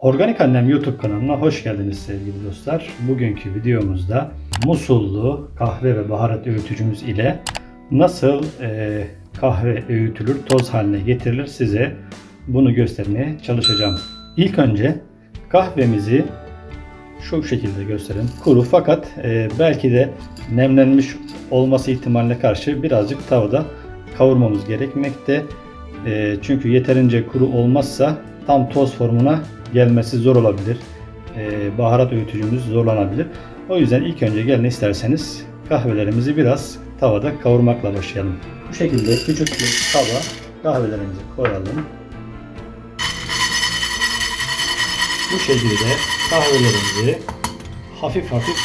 Organik Annem YouTube kanalına hoş geldiniz sevgili dostlar. Bugünkü videomuzda Musullu kahve ve baharat öğütücümüz ile nasıl e, kahve öğütülür, toz haline getirilir size bunu göstermeye çalışacağım. İlk önce kahvemizi şu şekilde gösterelim. Kuru fakat e, belki de nemlenmiş olması ihtimaline karşı birazcık tavada kavurmamız gerekmekte. E, çünkü yeterince kuru olmazsa tam toz formuna gelmesi zor olabilir. E, baharat öğütücümüz zorlanabilir. O yüzden ilk önce gelin isterseniz kahvelerimizi biraz tavada kavurmakla başlayalım. Bu şekilde küçük bir tava kahvelerimizi koyalım. Bu şekilde kahvelerimizi hafif hafif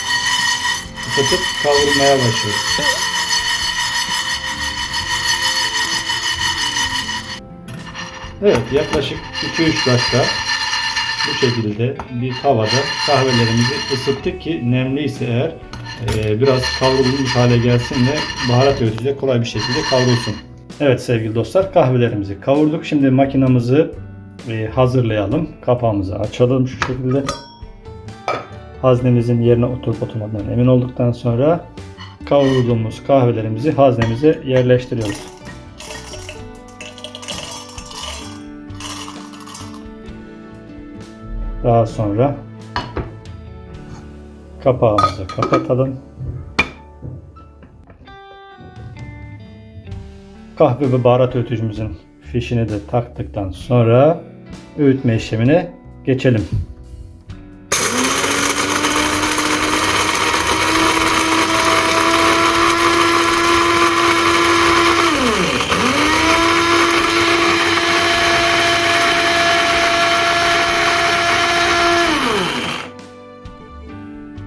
ısıtıp kavurmaya başlıyoruz. Evet yaklaşık 2-3 dakika bu şekilde bir tavada kahvelerimizi ısıttık ki nemliyse eğer e, biraz kavrulmuş hale gelsin ve baharat öğütücüde kolay bir şekilde kavrulsun. Evet sevgili dostlar kahvelerimizi kavurduk. Şimdi makinamızı e, hazırlayalım. Kapağımızı açalım şu şekilde. Haznemizin yerine oturup oturmadığından emin olduktan sonra kavurduğumuz kahvelerimizi haznemize yerleştiriyoruz. Daha sonra kapağımızı kapatalım. Kahve ve baharat öğütücümüzün fişini de taktıktan sonra öğütme işlemine geçelim.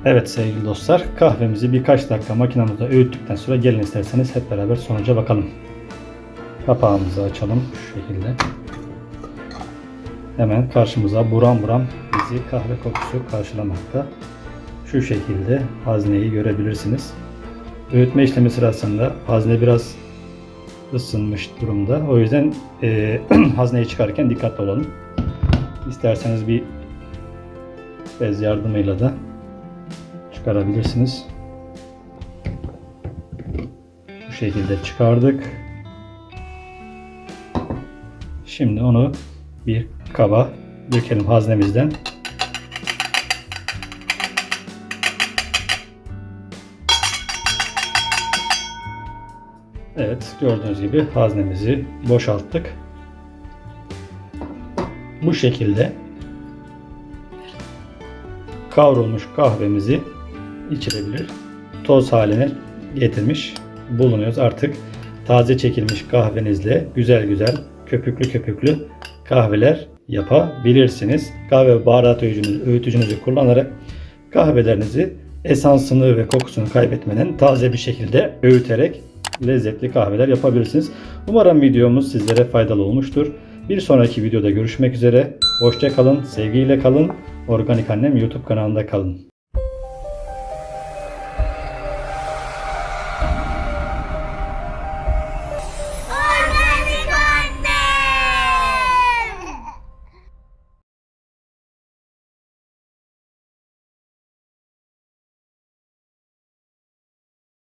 Evet sevgili dostlar kahvemizi birkaç dakika makinamızda öğüttükten sonra gelin isterseniz hep beraber sonuca bakalım. Kapağımızı açalım şu şekilde. Hemen karşımıza buram buram bizi kahve kokusu karşılamakta. Şu şekilde hazneyi görebilirsiniz. Öğütme işlemi sırasında hazne biraz ısınmış durumda. O yüzden e, hazneyi çıkarken dikkatli olalım. İsterseniz bir bez yardımıyla da çıkarabilirsiniz. Bu şekilde çıkardık. Şimdi onu bir kaba dökelim haznemizden. Evet gördüğünüz gibi haznemizi boşalttık. Bu şekilde kavrulmuş kahvemizi içilebilir. Toz haline getirmiş bulunuyoruz. Artık taze çekilmiş kahvenizle güzel güzel köpüklü köpüklü kahveler yapabilirsiniz. Kahve ve baharat öğütücünüzü, öğütücünüzü kullanarak kahvelerinizi esansını ve kokusunu kaybetmeden taze bir şekilde öğüterek lezzetli kahveler yapabilirsiniz. Umarım videomuz sizlere faydalı olmuştur. Bir sonraki videoda görüşmek üzere. Hoşça kalın, sevgiyle kalın. Organik Annem YouTube kanalında kalın.